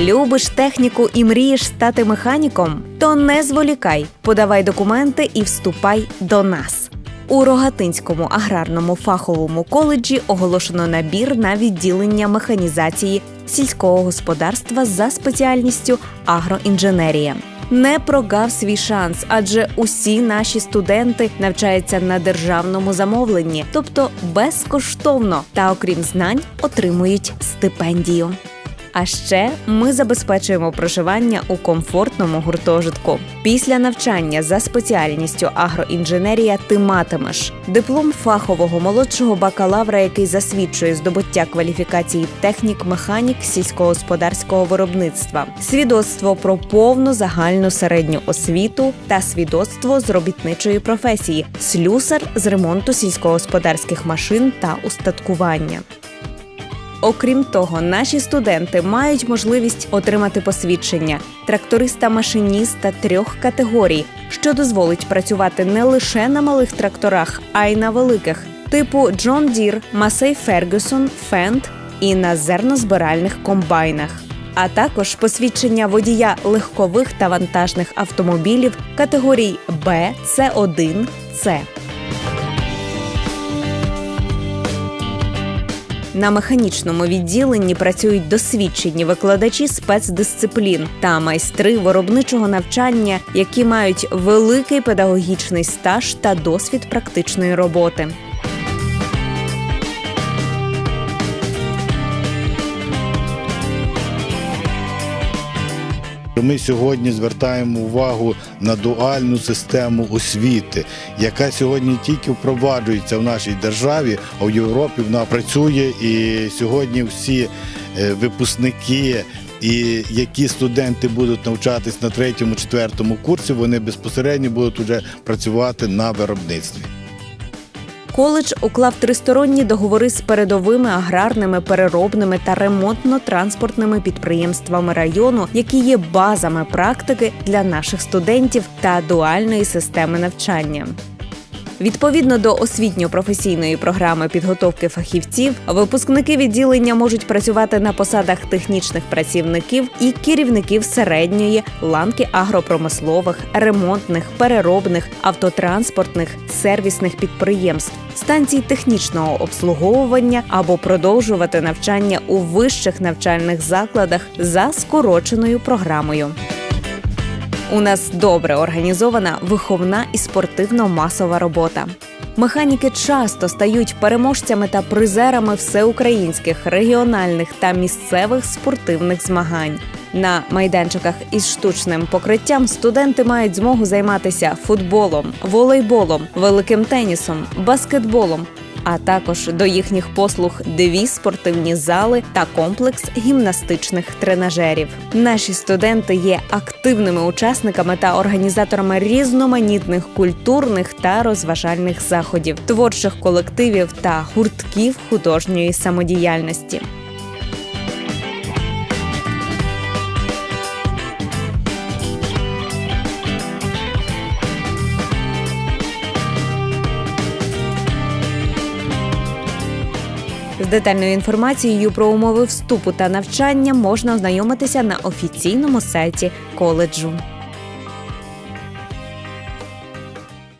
Любиш техніку і мрієш стати механіком? То не зволікай, подавай документи і вступай до нас. У Рогатинському аграрному фаховому коледжі оголошено набір на відділення механізації сільського господарства за спеціальністю агроінженерія. Не прогав свій шанс, адже усі наші студенти навчаються на державному замовленні, тобто безкоштовно, та окрім знань отримують стипендію. А ще ми забезпечуємо проживання у комфортному гуртожитку. Після навчання за спеціальністю агроінженерія ти матимеш диплом фахового молодшого бакалавра, який засвідчує здобуття кваліфікації технік-механік сільськогосподарського виробництва, свідоцтво про повну загальну середню освіту та свідоцтво з робітничої професії слюсар з ремонту сільськогосподарських машин та устаткування. Окрім того, наші студенти мають можливість отримати посвідчення тракториста-машиніста трьох категорій, що дозволить працювати не лише на малих тракторах, а й на великих, типу John Deere, Massey Ferguson, Fendt і на зернозбиральних комбайнах. А також посвідчення водія легкових та вантажних автомобілів категорій Б, С1, С. На механічному відділенні працюють досвідчені викладачі спецдисциплін та майстри виробничого навчання, які мають великий педагогічний стаж та досвід практичної роботи. Ми сьогодні звертаємо увагу на дуальну систему освіти, яка сьогодні тільки впроваджується в нашій державі, а в Європі вона працює. І сьогодні всі е, випускники і які студенти будуть навчатись на третьому, четвертому курсі, вони безпосередньо будуть вже працювати на виробництві. Коледж уклав тристоронні договори з передовими аграрними, переробними та ремонтно-транспортними підприємствами району, які є базами практики для наших студентів та дуальної системи навчання. Відповідно до освітньо-професійної програми підготовки фахівців, випускники відділення можуть працювати на посадах технічних працівників і керівників середньої ланки агропромислових, ремонтних, переробних, автотранспортних, сервісних підприємств, станцій технічного обслуговування або продовжувати навчання у вищих навчальних закладах за скороченою програмою. У нас добре організована виховна і спортивно-масова робота. Механіки часто стають переможцями та призерами всеукраїнських, регіональних та місцевих спортивних змагань. На майданчиках із штучним покриттям студенти мають змогу займатися футболом, волейболом, великим тенісом, баскетболом, а також до їхніх послуг дві спортивні зали та комплекс гімнастичних тренажерів. Наші студенти є активними учасниками та організаторами різноманітних культурних та розважальних заходів, творчих колективів та гуртків художньої самодіяльності. З детальною інформацією про умови вступу та навчання можна ознайомитися на офіційному сайті коледжу.